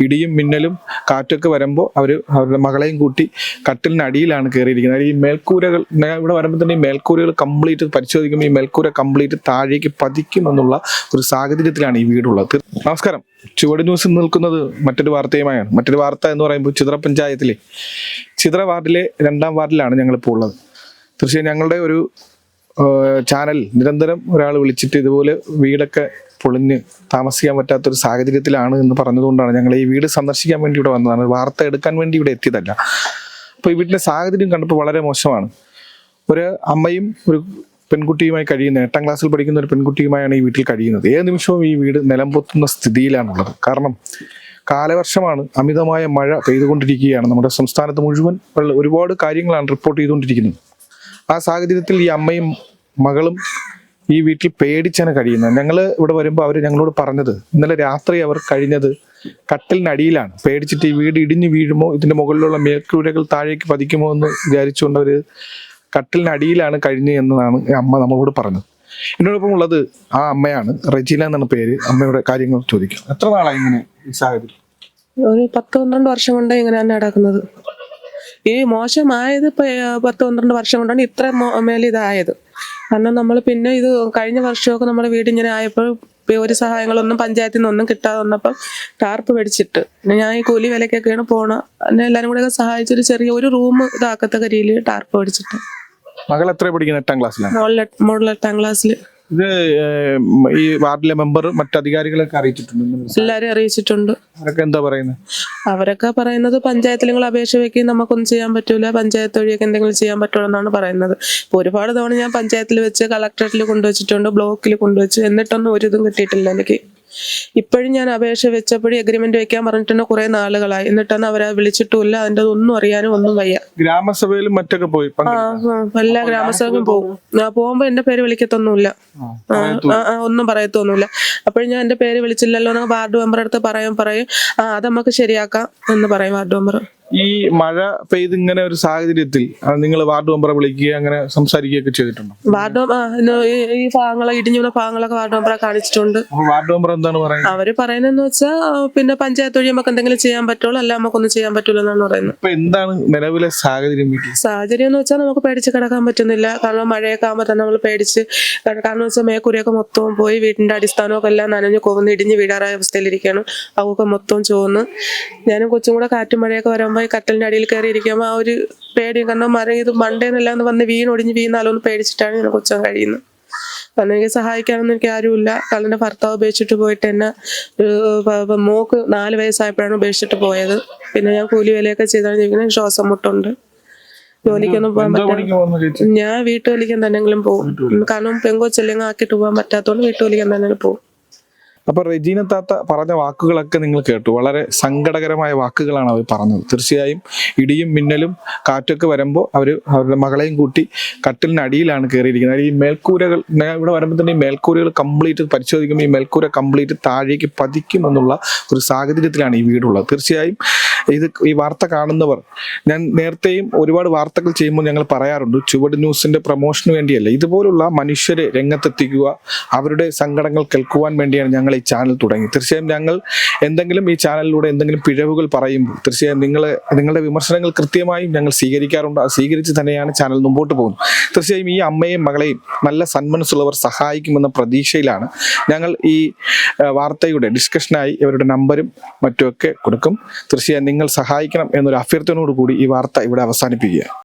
ഇടിയും മിന്നലും കാറ്റൊക്കെ വരുമ്പോൾ അവർ അവരുടെ മകളെയും കൂട്ടി കട്ടിലിനടിയിലാണ് കയറിയിരിക്കുന്നത് ഈ മേൽക്കൂരകൾ ഇവിടെ വരുമ്പോൾ തന്നെ ഈ മേൽക്കൂരകൾ കംപ്ലീറ്റ് പരിശോധിക്കുമ്പോൾ ഈ മേൽക്കൂര കംപ്ലീറ്റ് താഴേക്ക് പതിക്കും എന്നുള്ള ഒരു സാഹചര്യത്തിലാണ് ഈ വീടുള്ളത്. നമസ്കാരം. ചുവട് ന്യൂസ് നിൽക്കുന്നത് മറ്റൊരു വാർത്തയുമായാണ്. മറ്റൊരു വാർത്ത എന്ന് പറയുമ്പോൾ ചിത്ര പഞ്ചായത്തിലെ ചിത്ര വാർഡിലെ രണ്ടാം വാർഡിലാണ് ഞങ്ങളിപ്പോൾ ഉള്ളത്. തീർച്ചയായും ഞങ്ങളുടെ ഒരു ചാനൽ നിരന്തരം ഒരാൾ വിളിച്ചിട്ട് ഇതുപോലെ വീടൊക്കെ പൊളിഞ്ഞ് താമസിക്കാൻ പറ്റാത്തൊരു സാഹചര്യത്തിലാണ് എന്ന് പറഞ്ഞതുകൊണ്ടാണ് ഞങ്ങൾ ഈ വീട് സന്ദർശിക്കാൻ വേണ്ടി ഇവിടെ വന്നതാണ്. വാർത്ത എടുക്കാൻ വേണ്ടി ഇവിടെ എത്തിയതല്ല. അപ്പോൾ ഈ വീട്ടിലെ സാഹചര്യം കണ്ടപ്പോൾ വളരെ മോശമാണ്. ഒരു അമ്മയും ഒരു പെൺകുട്ടിയുമായി കഴിയുന്ന എട്ടാം ക്ലാസ്സിൽ പഠിക്കുന്ന ഒരു പെൺകുട്ടിയുമായാണ് ഈ വീട്ടിൽ കഴിയുന്നത്. ഏത് നിമിഷവും ഈ വീട് നിലംപൊത്തുന്ന സ്ഥിതിയിലാണുള്ളത്. കാരണം കാലവർഷമാണ് അമിതമായ മഴ പെയ്തുകൊണ്ടിരിക്കുകയാണ്. നമ്മുടെ സംസ്ഥാനത്ത് മുഴുവൻ ഒരുപാട് കാര്യങ്ങളാണ് റിപ്പോർട്ട് ചെയ്തുകൊണ്ടിരിക്കുന്നത്. ആ സാഹചര്യത്തിൽ ഈ അമ്മയും മകളും ഈ വീട്ടിൽ പേടിച്ചാണ് കഴിയുന്നത്. ഞങ്ങൾ ഇവിടെ വരുമ്പോൾ അവർ ഞങ്ങളോട് പറഞ്ഞത് ഇന്നലെ രാത്രി അവർ കഴിഞ്ഞത് കട്ടിലിനടിയിലാണ് പേടിച്ചിട്ട് ഈ വീട് ഇടിഞ്ഞു വീഴുമോ? ഇതിന്റെ മുകളിലുള്ള മേൽക്കൂരകൾ താഴേക്ക് പതിക്കുമോ? എന്ന് വിചാരിച്ചുകൊണ്ട് അവർ കട്ടിലിനടിയിലാണ് കഴിഞ്ഞു എന്നതാണ് അമ്മ നമ്മളോട് പറഞ്ഞത്. എന്നോടൊപ്പം ഉള്ളത് ആ അമ്മയാണ്. റെജീന എന്നാണ് പേര്. അമ്മയുടെ കാര്യങ്ങൾ ചോദിക്കാം. എത്ര നാളായി ഇങ്ങനെ ഈ സാഹചര്യം? ഒരു പത്ത് പന്ത്രണ്ട് വർഷം കൊണ്ട് ഇങ്ങനെ തന്നെ നടക്കുന്നത്. ഈ മോശമായത് പത്ത് പന്ത്രണ്ട് വർഷം കൊണ്ടാണ് ഇത്ര മേലിതായത്. മേലെ ഇതായത് കാരണം നമ്മൾ പിന്നെ ഇത് കഴിഞ്ഞ വർഷമൊക്കെ നമ്മുടെ വീട് ഇങ്ങനെ ആയപ്പോൾ ഒരു സഹായങ്ങളൊന്നും പഞ്ചായത്തിൽ നിന്നൊന്നും കിട്ടാതെ വന്നപ്പം ടാർപ്പ് മേടിച്ചിട്ട്. പിന്നെ ഞാൻ ഈ കൂലി വിലക്കൊക്കെയാണ് പോണ. എന്നെ എല്ലാവരും കൂടെ ഒക്കെ സഹായിച്ചൊരു ചെറിയ ഒരു റൂം ഇതാക്കത്തക്ക രീതിയിൽ ടാർപ്പ് മേടിച്ചിട്ട്. മകൾ എത്ര പഠിക്കുന്നത് എട്ടാം ക്ലാസ്സിലാണ്? മുകളിലെ മുകളിൽ എട്ടാം ക്ലാസ്സിൽ ഇത് ഈ വാർഡിലെ മെമ്പർ മറ്റധികാരികളൊക്കെ അറിയിച്ചിട്ടുണ്ട്? എല്ലാരും അറിയിച്ചിട്ടുണ്ട്. അവരൊക്കെ എന്താ പറയുന്നത് അവരൊക്കെ പറയുന്നത് പഞ്ചായത്തിൽ നിങ്ങൾ അപേക്ഷ വെക്കുകയും നമുക്കൊന്നും ചെയ്യാൻ പറ്റൂല. പഞ്ചായത്ത് വഴിയൊക്കെ എന്തെങ്കിലും ചെയ്യാൻ പറ്റുള്ളൂ എന്നാണ് പറയുന്നത്. ഇപ്പോൾ ഒരുപാട് തവണ ഞാൻ പഞ്ചായത്തിൽ വെച്ച് കളക്ടറേറ്റിൽ കൊണ്ടുവച്ചിട്ടുണ്ട് ബ്ലോക്കിൽ കൊണ്ടുവച്ചു. എന്നിട്ടൊന്നും ഒരു ഇതും കിട്ടിയിട്ടില്ല എനിക്ക്. ഇപ്പോഴും ഞാൻ അപേക്ഷ വെച്ചപ്പോഴും അഗ്രിമെന്റ് വെക്കാൻ പറഞ്ഞിട്ടുണ്ട് കുറെ നാളുകളായി. എന്നിട്ടാണ് അവരെ വിളിച്ചിട്ടുമില്ല. അതിന്റെ ഒന്നും അറിയാനും ഒന്നും വയ്യ. ഗ്രാമസഭയിലും മറ്റൊക്കെ പോയി. എല്ലാ ഗ്രാമസഭയും പോകും. പോകുമ്പോ എന്റെ പേര് വിളിക്കത്തൊന്നുമില്ല. ഒന്നും പറയത്തൊന്നുമില്ല. അപ്പോഴും ഞാൻ എന്റെ പേര് വിളിച്ചില്ലല്ലോ എന്ന് വാർഡ് മെമ്പർ അടുത്ത് പറയും പറയും. ആ അത് നമുക്ക് ശരിയാക്കാം എന്ന് പറയും വാർഡ് മെമ്പർ ഈ മഴ പെയ്ത് ഇങ്ങനെ ഒരു സാഹചര്യത്തിൽ നിങ്ങൾ വാർഡ് മെമ്പറെ വിളിക്കുക അങ്ങനെ സംസാരിക്കുകയൊക്കെ ചെയ്തിട്ടുണ്ടോ? വാർഡ് ഈ ഭാഗങ്ങളെ ഇടിഞ്ഞു വീണ ഭാഗങ്ങളൊക്കെ വാർഡ് മെമ്പറെ കാണിച്ചിട്ടുണ്ട്. വാർഡ് മെമ്പർ എന്താണ് പറയുന്നത്? അവർ പറയുന്നതെന്ന് വെച്ചാൽ പിന്നെ പഞ്ചായത്ത് വഴി നമുക്ക് എന്തെങ്കിലും ചെയ്യാൻ പറ്റുള്ളൂ അല്ല നമുക്കൊന്നും ചെയ്യാൻ പറ്റൂല എന്നാണ് പറയുന്നത്. ഇപ്പൊ എന്താണ് നിലവിലെ സാഹചര്യം സാഹചര്യം എന്ന് വെച്ചാൽ നമുക്ക് പേടിച്ച് കിടക്കാൻ പറ്റുന്നില്ല. കാരണം മഴയൊക്കെ ആകുമ്പോൾ തന്നെ നമ്മൾ പേടിച്ച് കാരണം കാരണം വെച്ചാൽ മേക്കുരിയൊക്കെ മൊത്തവും പോയി വീടിന്റെ അടിസ്ഥാനമൊക്കെ എല്ലാം നനഞ്ഞു കൊന്ന് ഇടിഞ്ഞ് വീടാറായ അവസ്ഥയിലിരിക്കുകയാണ് അവക്കൊക്കെ മൊത്തവും ചോന്ന് ഞാനും കൊച്ചും കൂടെ കാറ്റും മഴയൊക്കെ വരുമ്പോൾ ഈ കട്ടലിന്റെ അടിയിൽ കയറി ഇരിക്കുമ്പോൾ ആ ഒരു പേടിയും കാരണം മരം ഇത് മണ്ടേന്നെല്ലാം ഒന്ന് വന്ന് വീണൊടിഞ്ഞ് വീണാലോ എന്ന് പേടിച്ചിട്ടാണ് ഞാൻ കൊച്ചാൻ കഴിയുന്നത്. കാരണം എനിക്ക് സഹായിക്കാനൊന്നും എനിക്ക് ആരുമില്ല. കള്ളന്റെ ഭർത്താവ് ഉപേക്ഷിച്ചിട്ട് പോയിട്ട് എന്നെ മോക്ക് നാല് വയസ്സായപ്പോഴാണ് ഉപേക്ഷിച്ചിട്ട് പോയത്. പിന്നെ ഞാൻ കൂലി വിലയൊക്കെ ചെയ്താണ് ജീവിക്കുന്നത് ശ്വാസം മുട്ടുണ്ട്. ജോലിക്കൊന്നും പോകാൻ പറ്റില്ല ഞാൻ വീട്ടുജോലിക്ക് തന്നെങ്കിലും പോകും. കാരണം പെങ്കൊച്ചെല്ലെങ്കിൽ ആക്കിയിട്ട് പോകാൻ പറ്റാത്തതുകൊണ്ട് വീട്ടുജോലിക്ക് എന്തെങ്കിലും പോകും. അപ്പൊ റെജീന താത്ത പറഞ്ഞ വാക്കുകളൊക്കെ നിങ്ങൾ കേട്ടു. വളരെ സങ്കടകരമായ വാക്കുകളാണ് അവർ പറഞ്ഞത്. തീർച്ചയായും ഇടിയും മിന്നലും കാറ്റൊക്കെ വരുമ്പോൾ അവർ അവരുടെ മകളെയും കൂട്ടി കട്ടിലിനടിയിലാണ് കയറിയിരിക്കുന്നത് ഈ മേൽക്കൂരകൾ ഇവിടെ വരുമ്പോൾ തന്നെ ഈ മേൽക്കൂരകൾ കംപ്ലീറ്റ് പരിശോധിക്കുമ്പോൾ ഈ മേൽക്കൂര കംപ്ലീറ്റ് താഴേക്ക് പതിക്കുമെന്നുള്ള ഒരു സാഹചര്യത്തിലാണ് ഈ വീടുള്ളത്. തീർച്ചയായും ഇത് ഈ വാർത്ത കാണുന്നവർ. ഞാൻ നേരത്തെയും ഒരുപാട് വാർത്തകൾ ചെയ്യുമ്പോൾ ഞങ്ങൾ പറയാറുണ്ട് ചുവട് ന്യൂസിന്റെ പ്രൊമോഷന് വേണ്ടിയല്ല ഇതുപോലുള്ള മനുഷ്യരെ രംഗത്തെത്തിക്കുക അവരുടെ സങ്കടങ്ങൾ കേൾക്കുവാൻ വേണ്ടിയാണ് ഞങ്ങൾ ഈ ചാനൽ തുടങ്ങി. തീർച്ചയായും ഞങ്ങൾ എന്തെങ്കിലും ഈ ചാനലിലൂടെ എന്തെങ്കിലും പിഴവുകൾ പറയുമ്പോൾ തീർച്ചയായും നിങ്ങളെ നിങ്ങളുടെ വിമർശനങ്ങൾ കൃത്യമായും ഞങ്ങൾ സ്വീകരിക്കാറുണ്ട് അത് സ്വീകരിച്ച് തന്നെയാണ് ചാനൽ മുമ്പോട്ട് പോകുന്നത്. തീർച്ചയായും ഈ അമ്മയും മകളെയും നല്ല സന്മനസ്സുള്ളവർ സഹായിക്കുമെന്ന പ്രതീക്ഷയിലാണ് ഞങ്ങൾ ഈ വാർത്തയുടെ ഡിസ്കഷനായി ഇവരുടെ നമ്പരും മറ്റുമൊക്കെ കൊടുക്കും. തീർച്ചയായും നിങ്ങൾ സഹായിക്കണം എന്നൊരു അഭ്യർത്ഥനയോടുകൂടി ഈ വാർത്ത ഇവിടെ അവസാനിപ്പിക്കുക